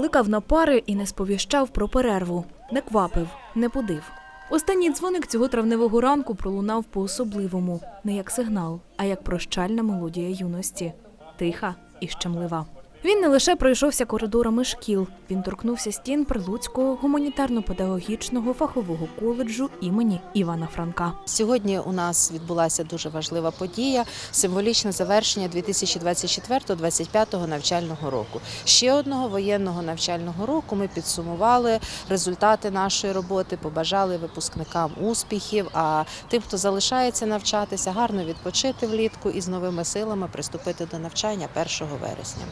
кликав на пари і не сповіщав про перерву, не квапив, не будив. Останній дзвоник цього травневого ранку пролунав по-особливому, не як сигнал, а як прощальна мелодія юності, тиха і щемлива. Він не лише пройшовся коридорами шкіл, він торкнувся стін Прилуцького гуманітарно-педагогічного фахового коледжу імені Івана Франка. Сьогодні у нас відбулася дуже важлива подія символічне завершення 2024-2025 навчального року. Ще одного воєнного навчального року ми підсумували результати нашої роботи, побажали випускникам успіхів. А тим, хто залишається навчатися, гарно відпочити влітку і з новими силами приступити до навчання 1 вересня.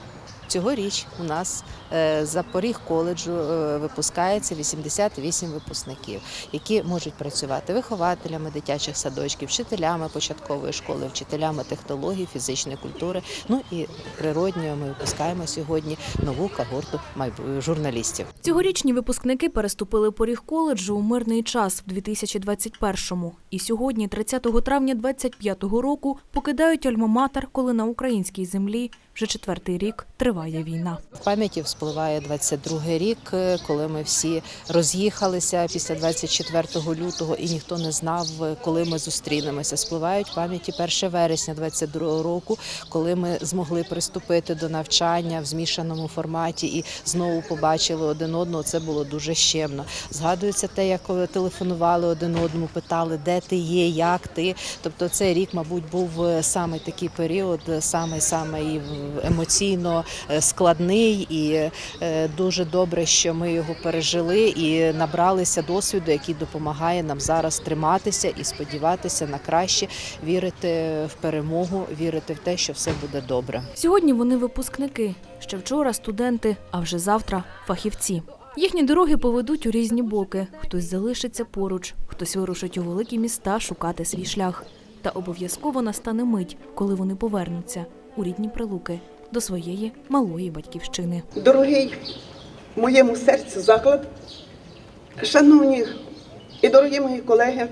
Цьогоріч у нас е, за поріг коледжу е, випускається 88 випускників, які можуть працювати вихователями дитячих садочків, вчителями початкової школи, вчителями технологій, фізичної культури. Ну і природньо ми випускаємо сьогодні нову когорту журналістів. Цьогорічні випускники переступили поріг коледжу у мирний час в 2021-му. І сьогодні, 30 травня 25-го року, покидають Альма-Матер, коли на українській землі вже четвертий рік триває війна. В пам'яті вспливає 22 рік, е, коли ми всі роз'їхалися після 24 лютого, і ніхто не знав, е, коли ми зустрінемося. Спливають в пам'яті 1 вересня 22 року, коли ми змогли приступити до навчання в змішаному форматі і знову побачили один одного. Це було дуже щемно. Згадується те, як телефонували один одному, питали, де ти є, як ти. Тобто, цей рік, мабуть, був е, саме такий період, саме саме і емоційно е, складний, і е, дуже добре, що ми його пережили і набралися досвіду, який допомагає нам зараз триматися і сподіватися на краще, вірити в перемогу, вірити в те, що все буде добре. Сьогодні вони випускники, ще вчора студенти, а вже завтра фахівці. Їхні дороги поведуть у різні боки. Хтось залишиться поруч, хтось вирушить у великі міста шукати свій шлях. Та обов'язково настане мить, коли вони повернуться у рідні прилуки до своєї малої батьківщини. Дорогий моєму серцю заклад, шановні і дорогі мої колеги,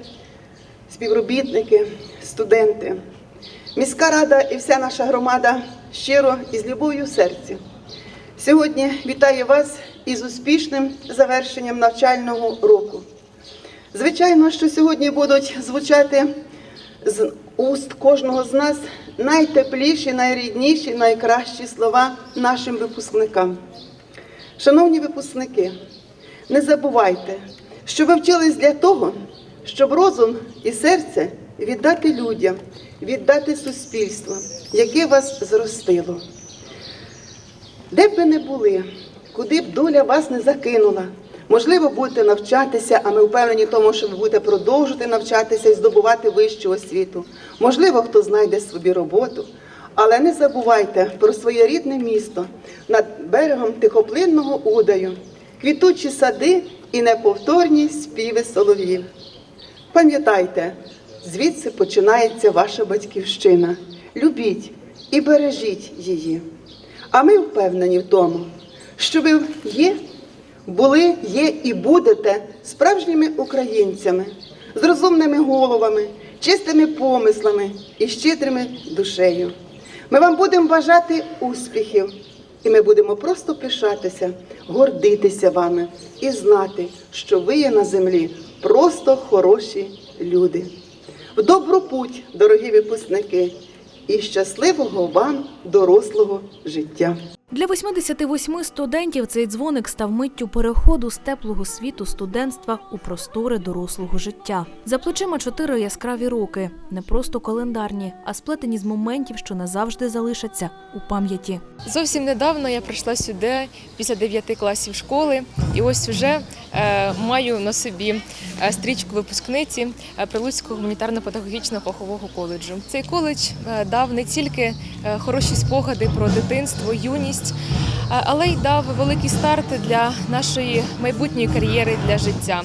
співробітники, студенти, міська рада і вся наша громада щиро і з любов'ю в серці. Сьогодні вітаю вас із успішним завершенням навчального року. Звичайно, що сьогодні будуть звучати з уст кожного з нас найтепліші, найрідніші, найкращі слова нашим випускникам. Шановні випускники, не забувайте, що ви вчились для того, щоб розум і серце віддати людям, віддати суспільству, яке вас зростило. Де б ви не були, куди б доля вас не закинула, можливо, будете навчатися, а ми впевнені в тому, що ви будете продовжувати навчатися і здобувати вищу освіту. Можливо, хто знайде собі роботу. Але не забувайте про своє рідне місто над берегом тихоплинного удаю, квітучі сади і неповторні співи солов'їв. Пам'ятайте, звідси починається ваша батьківщина. Любіть і бережіть її. А ми впевнені в тому, що ви є, були, є і будете справжніми українцями з розумними головами, чистими помислами і щедрими душею. Ми вам будемо бажати успіхів, і ми будемо просто пишатися, гордитися вами і знати, що ви є на землі просто хороші люди. В добру путь, дорогі випускники, і щасливого вам дорослого життя. Для 88 студентів цей дзвоник став миттю переходу з теплого світу студентства у простори дорослого життя. За плечима чотири яскраві роки, не просто календарні, а сплетені з моментів, що назавжди залишаться у пам'яті. Зовсім недавно я прийшла сюди після 9 класів школи, і ось вже е, маю на собі е, стрічку випускниці е, Прилуцького гуманітарно-педагогічного фахового коледжу. Цей коледж е, дав не тільки хороші спогади про дитинство, юність, е, але й дав великий старт для нашої майбутньої кар'єри для життя.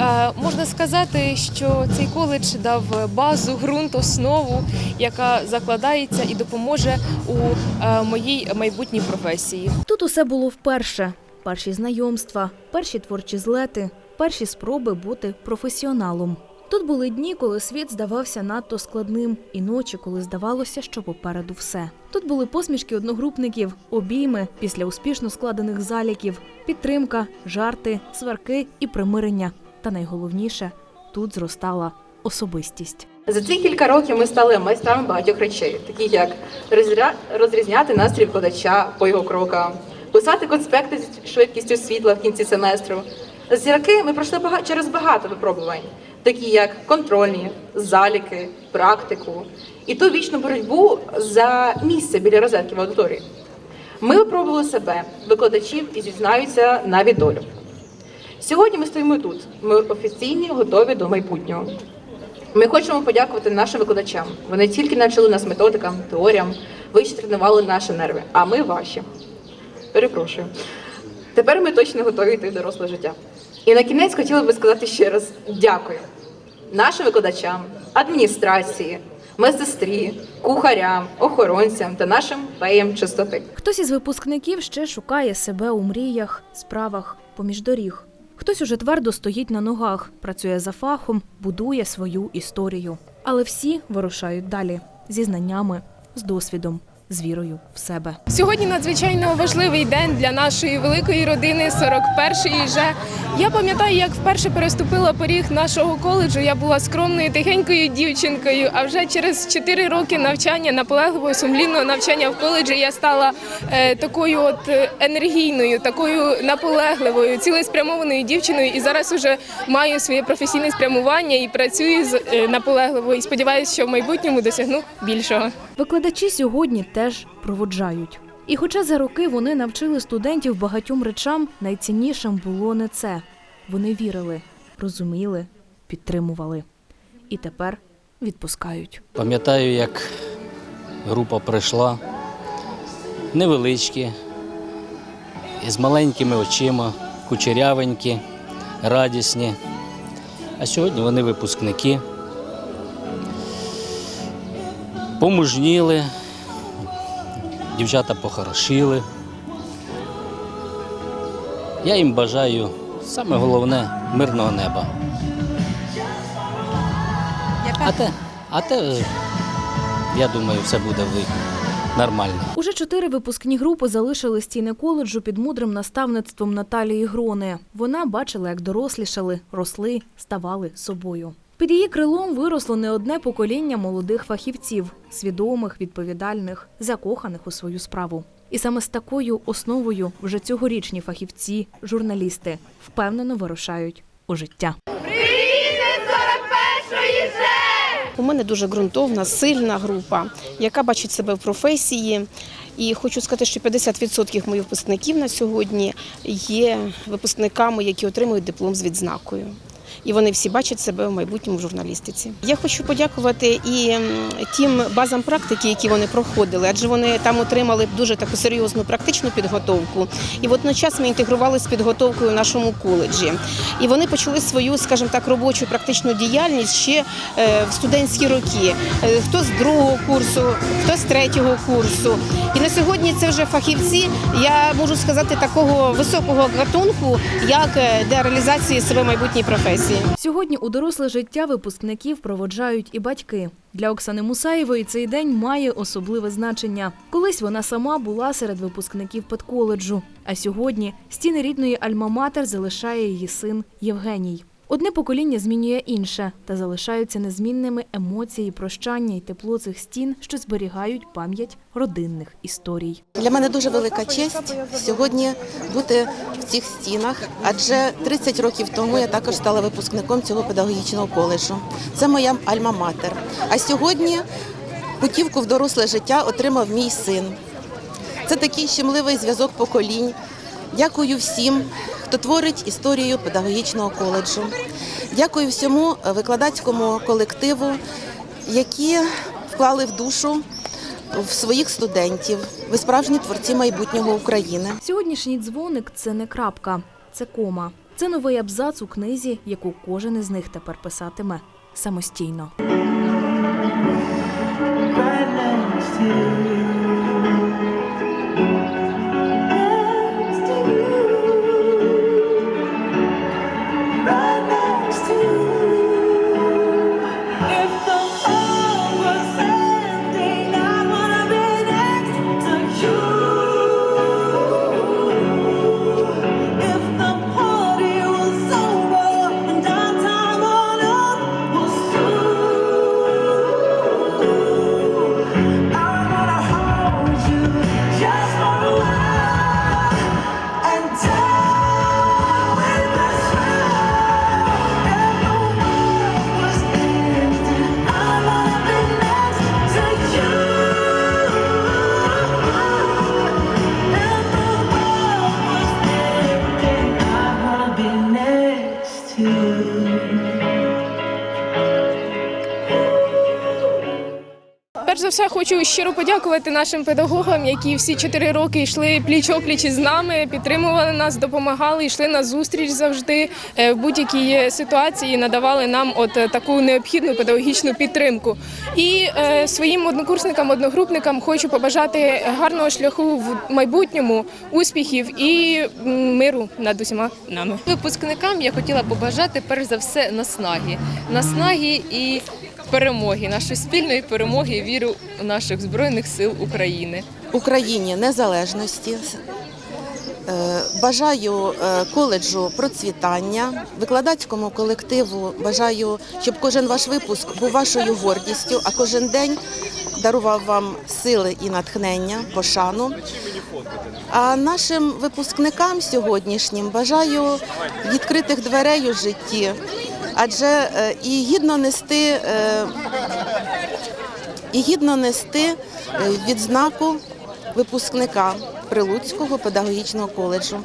Е, Можна сказати, що цей коледж дав базу, ґрунт, основу, яка закладається і допоможе у е, моїй майбутній професії. Тут усе було вперше: перші знайомства, перші творчі злети, перші спроби бути професіоналом. Тут були дні, коли світ здавався надто складним, і ночі, коли здавалося, що попереду все. Тут були посмішки одногрупників, обійми після успішно складених заліків, підтримка, жарти, сварки і примирення. Та найголовніше тут зростала особистість. За ці кілька років ми стали майстрами багатьох речей, таких як розрізняти настрій викладача по його крокам, писати конспекти з швидкістю світла в кінці семестру. Зірки ми пройшли бага- через багато випробувань, такі як контрольні, заліки, практику і ту вічну боротьбу за місце біля розетки в аудиторії. Ми випробували себе, викладачів і зізнаються навіть долю. Сьогодні ми стоїмо тут. Ми офіційні, готові до майбутнього. Ми хочемо подякувати нашим викладачам. Вони тільки навчили нас методикам, теоріям, ви ще тренували наші нерви, а ми ваші. Перепрошую. Тепер ми точно готові йти в доросле життя. І на кінець хотіла би сказати ще раз дякую нашим викладачам, адміністрації, медсестрі, кухарям, охоронцям та нашим феям чистоти. Хтось із випускників ще шукає себе у мріях, справах, поміж доріг. Хтось уже твердо стоїть на ногах, працює за фахом, будує свою історію. Але всі вирушають далі зі знаннями, з досвідом, з вірою в себе. Сьогодні надзвичайно важливий день для нашої великої родини 41-ї вже. Я пам'ятаю, як вперше переступила поріг нашого коледжу. Я була скромною тихенькою дівчинкою. А вже через 4 роки навчання наполегливого сумлінного навчання в коледжі я стала е, такою от е, енергійною, такою наполегливою, цілеспрямованою дівчиною. І зараз уже маю своє професійне спрямування і працюю з е, наполегливо. І сподіваюся, що в майбутньому досягну більшого. Викладачі сьогодні теж проводжають. І хоча за роки вони навчили студентів багатьом речам, найціннішим було не це. Вони вірили, розуміли, підтримували. І тепер відпускають. Пам'ятаю, як група прийшла невеличкі, з маленькими очима, кучерявенькі, радісні. А сьогодні вони випускники. Помужніли, дівчата похорошіли. Я їм бажаю саме головне мирного неба. А те, а те, я думаю, все буде в нормально. Уже чотири випускні групи залишили стіни коледжу під мудрим наставництвом Наталії Грони. Вона бачила, як дорослішали, росли, ставали собою. Під її крилом виросло не одне покоління молодих фахівців, свідомих, відповідальних, закоханих у свою справу. І саме з такою основою вже цьогорічні фахівці, журналісти впевнено вирушають у життя. У мене дуже ґрунтовна, сильна група, яка бачить себе в професії. І хочу сказати, що 50% моїх випускників на сьогодні є випускниками, які отримують диплом з відзнакою. І вони всі бачать себе в майбутньому журналістиці. Я хочу подякувати і тим базам практики, які вони проходили, адже вони там отримали дуже таку серйозну практичну підготовку. І водночас ми інтегрувалися з підготовкою в нашому коледжі. І вони почали свою, скажімо так, робочу практичну діяльність ще е, в студентські роки. Е, Хто з другого курсу, хто з третього курсу. І на сьогодні це вже фахівці, я можу сказати, такого високого гатунку, як е, для реалізації себе в майбутній професії. Сьогодні у доросле життя випускників проводжають і батьки. Для Оксани Мусаєвої цей день має особливе значення. Колись вона сама була серед випускників педколеджу, а сьогодні стіни рідної Альма-Матер залишає її син Євгеній. Одне покоління змінює інше, та залишаються незмінними емоції, прощання і тепло цих стін, що зберігають пам'ять родинних історій. Для мене дуже велика честь сьогодні бути в цих стінах, адже 30 років тому я також стала випускником цього педагогічного коледжу. Це моя альма-матер. А сьогодні путівку в доросле життя отримав мій син. Це такий щемливий зв'язок поколінь. Дякую всім, хто творить історію педагогічного коледжу. Дякую всьому викладацькому колективу, які вклали в душу в своїх студентів. Ви справжні творці майбутнього України. Сьогоднішній дзвоник це не крапка, це кома. Це новий абзац у книзі, яку кожен із них тепер писатиме самостійно. Перш за все, хочу щиро подякувати нашим педагогам, які всі чотири роки йшли пліч опліч із нами, підтримували нас, допомагали, йшли на зустріч завжди е, в будь-якій ситуації, надавали нам от е, таку необхідну педагогічну підтримку. І е, своїм однокурсникам, одногрупникам хочу побажати гарного шляху в майбутньому, успіхів і миру над усіма нами. Випускникам я хотіла побажати перш за все наснаги, наснаги і перемоги, нашої спільної перемоги віру у наших збройних сил України. Україні незалежності. Е, Бажаю е, коледжу процвітання, викладацькому колективу. Бажаю, щоб кожен ваш випуск був вашою гордістю, а кожен день дарував вам сили і натхнення, пошану. А нашим випускникам сьогоднішнім бажаю відкритих дверей у житті, адже е, і гідно нести. е, і гідно нести е, відзнаку випускника Прилуцького педагогічного коледжу.